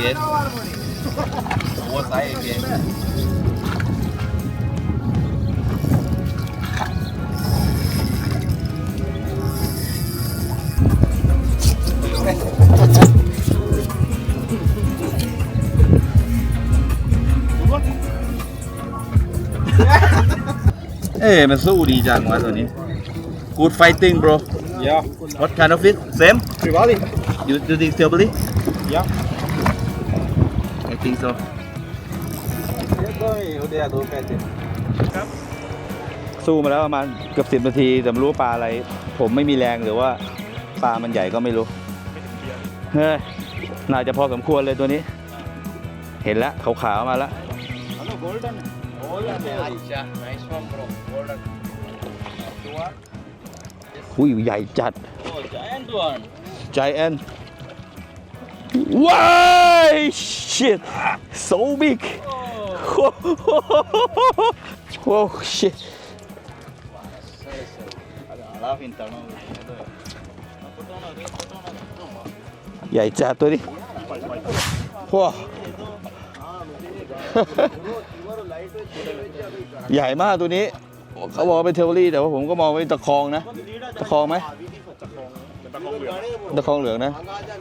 โอเวอร์เกนโอเวอร์ไซส์เกนเอ้มันสู้ดีจังวะตัวนี้ Good fighting bro Yeah, What kind of fish Same Trivali. You do think stability Yeah. I think so udah dua kali. สู้มาแล้วประมาณเกือบสิบนาทีแต่ไม่รู้ว่าปลาอะไร ผมไม่มีแรงหรือว่าปลามันใหญ่ก็ไม่รู้เฮ้ยน่าจะพอสมควรเลยตัวนี้ เห็นแล้วขาวๆมาแล้ว Hello, golden. Golden. Aisha, nice one, bro. Golden. Dua. อุ้ยใหญ่จัด Oh, giant one. giant Why shit so big oh shit Alah, pintar no. ใหญ่จัดตัวนี้ว้าใหญ่มากตัวนี้ เขาบอกเป็นเทอร์รี่แต่ว่าผมก็มองเป็นตะคองนะ ตะคองไหม ตะคองเหลืองนะ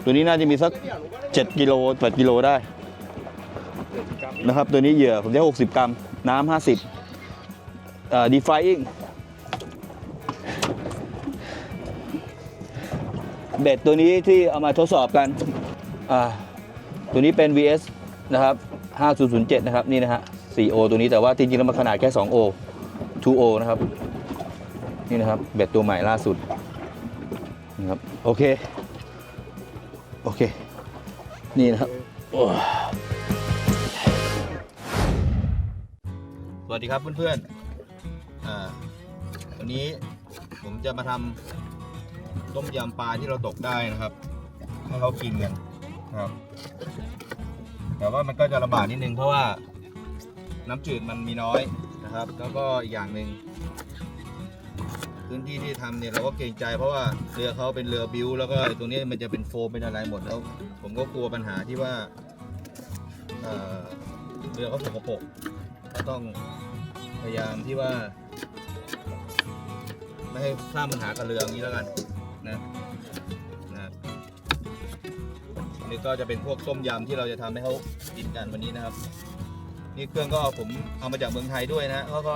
ตัวนี้น่าจะมีสัก 7 กิโล8กิโลได้นะครับ ตัวนี้เหยื่อผมได้ 60 กรัม น้ำ50อ่า defying เบ็ดตัวนี้ที่เอามาทดสอบกันอ่าตัวนี้เป็น VS นะครับ 5007 นะครับ นี่นะฮะ 4O ตัวนี้แต่ว่าจริงๆแล้วมันขนาดแค่ 2O 2O นะครับ นี่นะครับ เบ็ดตัวใหม่ล่าสุด นะครับโอเค โอเค นี่นะครับสวัสดีครับเพื่อนๆอ่าวันนี้ผมจะมาทำต้มยำปลาที่เราตกได้นะครับให้เขากินกันครับแต่ว่ามันก็จะลำบากนิดนึงเพราะว่าน้ำจืดมันมีน้อยนะครับ แล้วก็อีกอย่างหนึ่ง พื้นที่ที่ทำเนี่ยเราก็เกรงใจเพราะว่าเรือเขาเป็นเรือบิวแล้วก็ไอ้ตรงนี้มันจะเป็นโฟมเป็นอะไรหมดแล้ว ผมก็กลัวปัญหาที่ว่าเอ่อเรือเขาสกปรกก็ต้องพยายามที่ว่า ไม่ให้สร้างปัญหากับเรืออย่างนี้แล้วกันนะนะนี่ก็จะเป็นพวกส้มยำที่เราจะทำให้เขากินกันวันนี้นะครับ นี่เครื่องก็ผมเอามาจากเมืองไทยด้วยนะเขาก็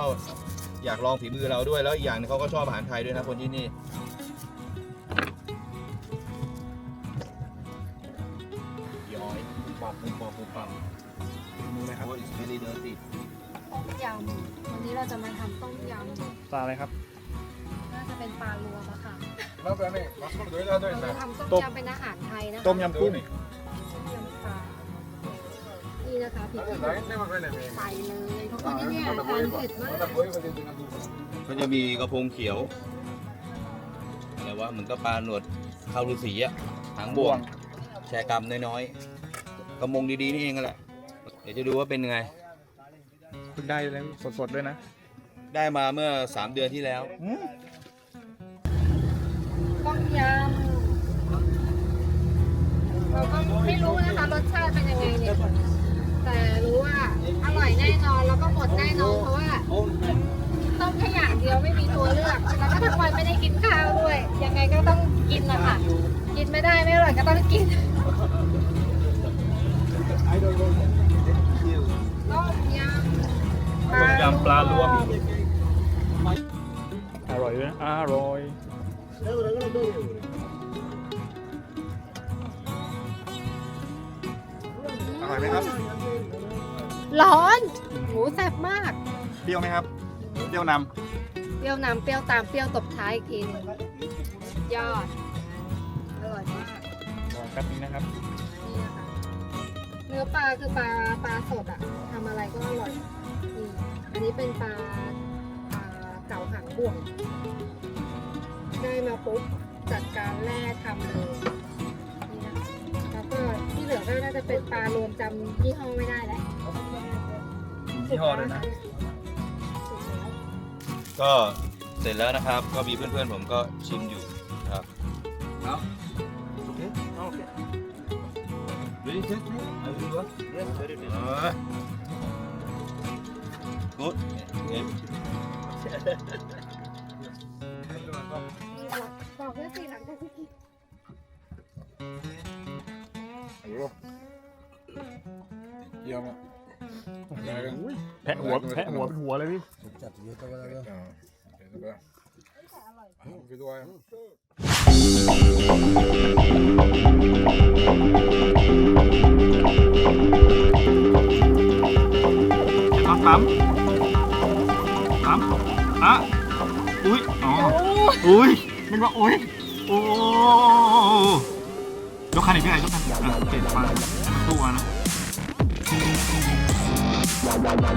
อยากลองฝีมือเราด้วยแล้วอีกอย่างหนึงเขาก็ชอบอาหารไทยด้วยนะคนที่นี่ย้อยปับปุ๊บปับปุ๊บปับมือนะครับ It's very dirty ต้มยำวันนี้เราจะมาทำต้มยปลาอะไรครับำน่าจะเป็นปลารวมอะค่ะเราทำต้มยำเป็นอาหารไทยนะคะต้มยำกุ้งต้มยำปลา นี่นะคะพริกขี้หนูใส่เลยทุกคนที่เนี่ยทานเผ็ดมากก็จะมีกระพงเขียวอะไรวะเหมือนกับปลาหนวดข้าวฤาษีอะหางบ่วง แชร์กรรมน้อยๆกระมงดีๆนี่เองก็แหละ เดี๋ยวจะดูว่าเป็นยังไงเพิ่งได้เลยสดๆด้วยนะ ได้มาเมื่อ3เดือนที่แล้วต้มยำเราก็ไม่รู้นะคะรสชาติเป็นยังไงเนี่ย แต่รู้ว่าอร่อยแน่นอนแล้วก็หมดแน่นอนเพราะว่าต้มแค่อย่างเดียวไม่มีตัวเลือกแล้วก็ทั้งวันไม่ได้กินข้าวด้วย ยังไงก็ต้องกินนะคะกินไม่ได้ไม่อร่อยก็ต้องกินต้มยำต้มยำปลารวมอร่อยด้วยนะอร่อย ร้อนหมูแซ่บมาก เปรี้ยวไหมครับ เปรี้ยวนเปรี้ยวนำเปรี้ยวตามเปรี้ยวตบท้ายอีกทีหนึงยอด อร่อยมากำรอแป๊บนึงนะครับ นี่นะคะเนื้อปลาคือปลาปลาสดอะทำอะไรก็อร่อยนี่อันนี้เป็นปลาปลาเก๋าหางบ่วง ได้มาปุ๊บจัดการแล่ทำเลยนี่นะคะแล้วก็ที่เหลือก็น่าจะเป็นปลารวมจำยี่ห้อไม่ได้แล้ว ยี่ห้อด้วยนะสุกแล้วก็เสร็จแล้วนะครับ ก็มีเพื่อนๆผมก็ชิมอยู่นะครับเอาโอเคโอเค Ready to taste it? Are you sure? Yes, very good. Good. Okay. บอกเพื่อนสิหลังจากที่กิน แพะหัวแพะหัวเป็นหัวเลยพี่ ปั๊มปั๊มปั๊มอะอุ้ย อ๋อ อุ้ยมันว่าอุ้ย โอ้ยกคันอีกพี่ไอ้ยกคันอะเจ็ดพันตู้นะยกเองเลยลองกันขับนะโอ้โหอ่าน่าจะ กลางล่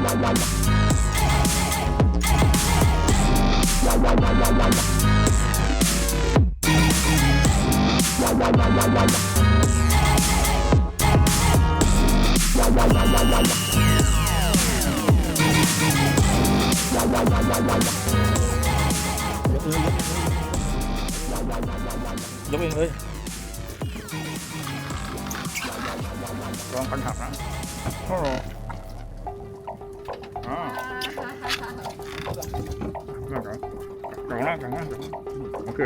าง กลางล่างโอเ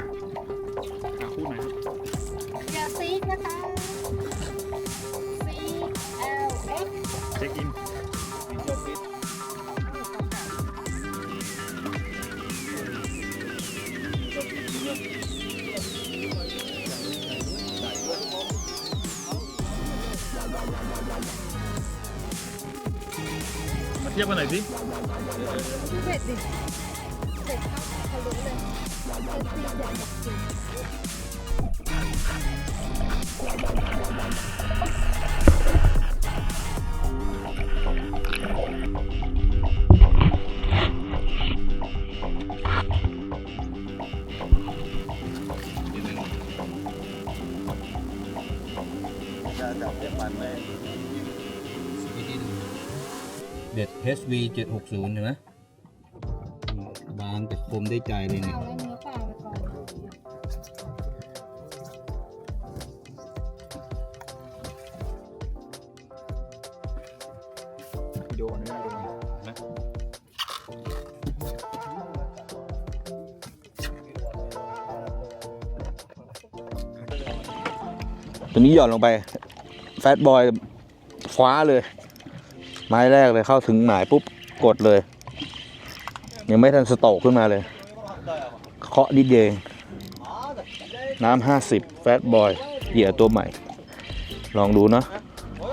มา ด็ด HV 760เห็นไหมบางแต่คมได้ใจเลยเนี่ยเอาแล้วเนื้อปลาไปก่อนดีโอนี้วิดีโอนี้ตัวนี้หย่อนลงไป แฟตบอยคว้าเลย ไม้แรกเลยเข้าถึงหมายปุ๊บกดเลย ยังไม่ทันสโตกขึ้นมาเลย เคาะดิเดงน้ำห้าสิบแฟตบอยเหยื่อตัวใหม่ ลองดูเนาะ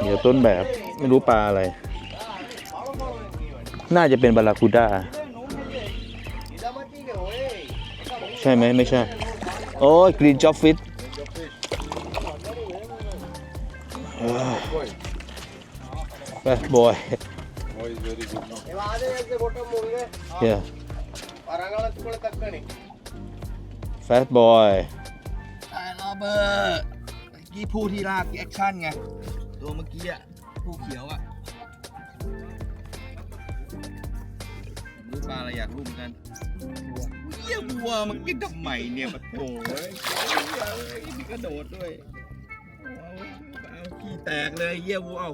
เหยื่อต้นแบบไม่รู้ปลาอะไร น่าจะเป็นบาราคูด้าใช่ไหมไม่ใช่ โอ้ยกรีนจ็อบฟิต Boy. ไปบอย Boy is very good. yeah fat boy ไอ้โรเบิร์ตเมื่อกี้ผู้ที่ลากแอคชั่นไง ตัวเมื่อกี้อะผู้เขียวอะมรู้ปลาอะไรอยากรู้เหมือนกันเยี่ยวัวมันกินทำไมเนี่ยมาโถเอ้ยมีกระโดดด้วยเอาเอาขี้แตกเลยเยี่ยวัวเอา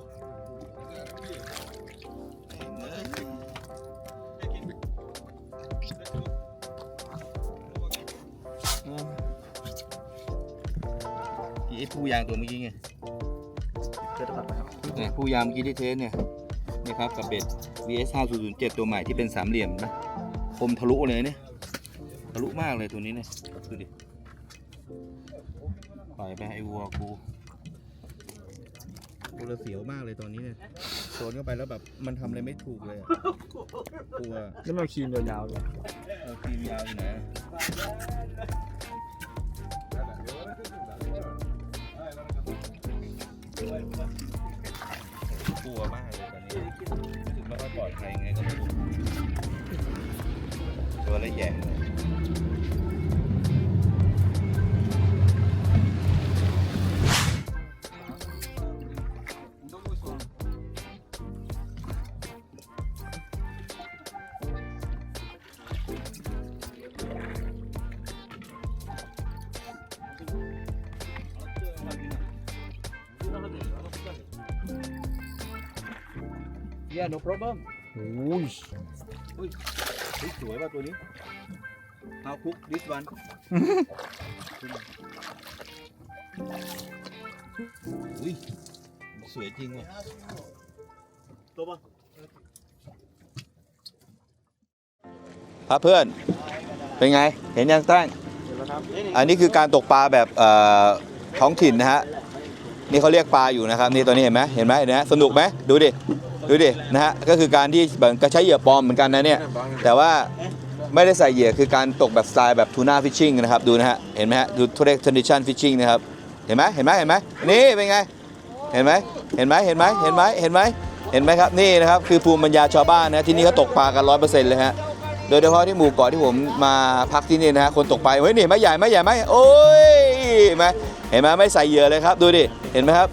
อ้ผู้ยางตัวเมื่อกี้ไงเนี่ยผู้ยางเมื่อกี้ที่เทสเนี่ยนี่ครับกับเบ็ด VS 5007ตัวใหม่ที่เป็นสามเหลี่ยมนะคมทะลุเลยเนี่ยทะลุมากเลยตัวนี้เนี่ยดูดิปล่อยไปไอ้วัวกูกูระเสียวมากเลยตอนนี้เนี่ยโดนเข้าไปแล้วแบบมันทำอะไรไม่ถูกเลยอะกลัวนี่มันครีมยาวๆเลยเราทีมยาวอยู่ไหน กลัวมากเลยตอนนี้รู้สึกไม่ค่อยปลอดภัยไงก็ไม่รู้ตัวละแย่เลย yeah no problem โอ้ยเฮ้ยสวยป่ะตัวนี้ How cook this one อุ้ยสวยจริงว่ะครับเพื่อน เป็นไง เห็นยังตั้ง อันนี้คือการตกปลาแบบเอ่อท้องถิ่นนะฮะ นี่เขาเรียกปลาอยู่นะครับ นี่ตัวนี้เห็นไหมเห็นไหมเห็นไหมสนุกไหมดูดิ ดูดินะฮะก็คือการที่เหมือนกับใช้เหยื่อปลอมเหมือนกันนะเนี่ยแต่ว่าไม่ได้ใส่เหยื่อคือการตกแบบสไตล์แบบทูน่าฟิชชิงนะครับดูนะฮะเห็นไหมฮะดูทูเรกทนดิชันฟิชชิงนะครับเห็นไหมเห็นไหมเห็นไหมนี่เป็นไงเห็นไหมเห็นไหมเห็นไหมเห็นไหมเห็นไหมเห็นไหมครับนี่นะครับคือภูมิปัญญาชาวบ้านนะที่นี่เขาตกปลากันร้อยเปอร์เซ็นต์เลยฮะโดยเฉพาะที่หมู่เกาะที่ผมมาพักที่นี่นะฮะคนตกปลาเฮ้ยนี่ไม่ใหญ่ไม่ใหญ่ไหมโอ้ยเห็นไหมเห็นไหมไม่ใส่เหยื่อเลยครับดูดิเห็นไหมครับ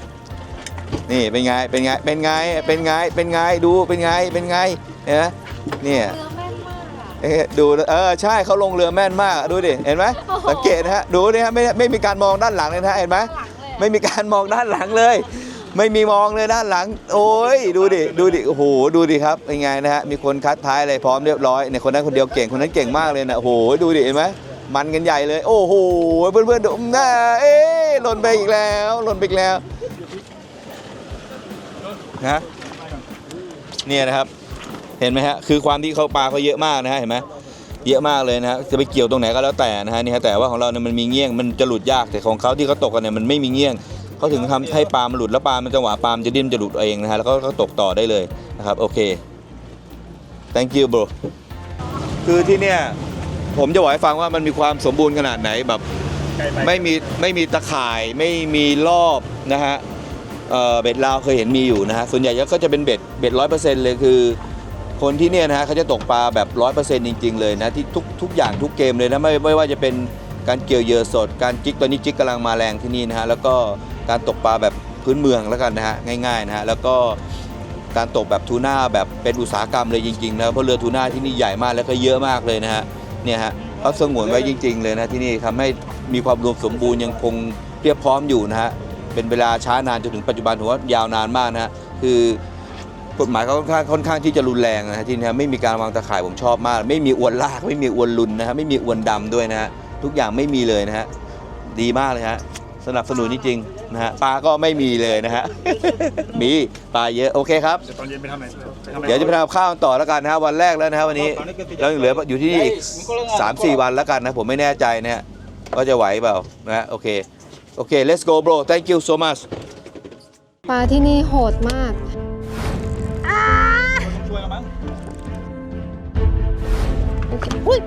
นี่เป็นไง เป็นไง เป็นไง เป็นไง เป็นไง ดูเป็นไง เป็นไงเห็นไหมเนี่ยเนื้อแม่นมากอะเอ๊ะดูเออใช่เขาลงเรือแม่นมากดูดิเห็นไหมโอ้โหสังเกตนะฮะดูนี่ฮะไม่ไม่มีการมองด้านหลังเลยนะฮะเห็นไหมหลังเลยอะไม่มีการมองด้านหลังเลย ไม่มีมองเลยด้านหลัง โอ้ยดูดิดูดิโอ้โหดูดิครับเป็นไงนะฮะมีคนคัดท้ายอะไรพร้อมเรียบร้อยเนี่ยคนนั้นคนเดียวเก่งคนนั้นเก่งมากเลยนะโอ้โหดูดิเห็นไหมมันกันใหญ่เลย โอ้โหเพื่อนเพื่อนๆดูน่าเอ๊ะหล่นไปอีกแล้วหล่นไปอีกแล้ว นะเนี่ยนะครับ เห็นไหมฮะคือความที่เขาปลาเขาเยอะมากนะฮะเห็นไหมเยอะมากเลยนะฮะจะไปเกี่ยวตรงไหนก็แล้วแต่นะฮะนี่ฮะแต่ว่าของเราเนี่ยมันมีเงี้ยงมันจะหลุดยากแต่ของเขาที่เขาตกกันเนี่ยมันไม่มีเงี้ยงเขาถึงทำให้ปลามันหลุดแล้วปลามันจังหวะปลามันจะดิ้นจะหลุดเองนะฮะแล้วก็ตกต่อได้เลยนะครับโอเค thank you bro คือที่เนี่ยผมจะบอกให้ฟังว่ามันมีความสมบูรณ์ขนาดไหนแบบไม่มีไม่มีตะข่ายไม่มีรอบนะฮะ เอ่อเบ็ดลาวเคยเห็นมีอยู่นะฮะส่วนใหญ่ก็จะเป็นเบ็ดเบ็ดร้อยเปอร์เซ็นต์เลยคือ คนที่เนี่ยนะฮะเขาจะตกปลาแบบร้อยเปอร์เซ็นต์จริง ๆเลยนะที่ทุกทุกอย่างทุกเกมเลยนะไม่ไม่ว่าจะเป็นการเกี่ยวเหยื่อสด การจิกตอนนี้จิกกำลังมาแรงที่นี่นะฮะแล้วก็การตกปลาแบบพื้นเมืองแล้วกันนะฮะง่ายๆนะฮะแล้วก็การตกแบบทูน่าแบบเป็นอุตสาหกรรมเลยจริงๆนะเพราะเรือทูน่าที่นี่ใหญ่มากแล้วก็เยอะมากเลยนะฮะเนี่ยฮะเขาสงวนไว้จริง ๆ เลยนะที่นี่ทำให้มีความรวมสมบูรณ์ยังคงเรียบพร้อมอยู่นะฮะ เป็นเวลาช้านานจนถึงปัจจุบันถือว่ายาวนานมากนะฮะคือกฎหมายเขาค่อนข้างค่อนข้างที่จะรุนแรงนะฮะที่นี่ฮะไม่มีการวางตะข่ายผมชอบมาก ไม่มีอวนลากไม่มีอวนลุนนะฮะไม่มีอวนดำด้วยนะฮะทุกอย่างไม่มีเลยนะฮะดีมากเลยฮะสนับสนุนจริงๆนะฮะปลาก็ไม่มีเลยนะฮะ มีปลาเยอะโอเคครับ เดี๋ยวตอนเย็นไปทำไหนไปทำไหนเดี๋ยวจะไปทำข้าวต่อแล้วกันนะฮะวันแรกแล้วนะฮะวันนี้เรายังเหลืออยู่ที่นี่อีกสามสี่วันแล้วกันนะผมไม่แน่ใจนะฮะว่าจะไหวเปล่านะฮะโอเค โอเค let's go bro thank you so much ปลาที่นี่โหดมาก ช่วยกันมั้งโอเคอุ้ย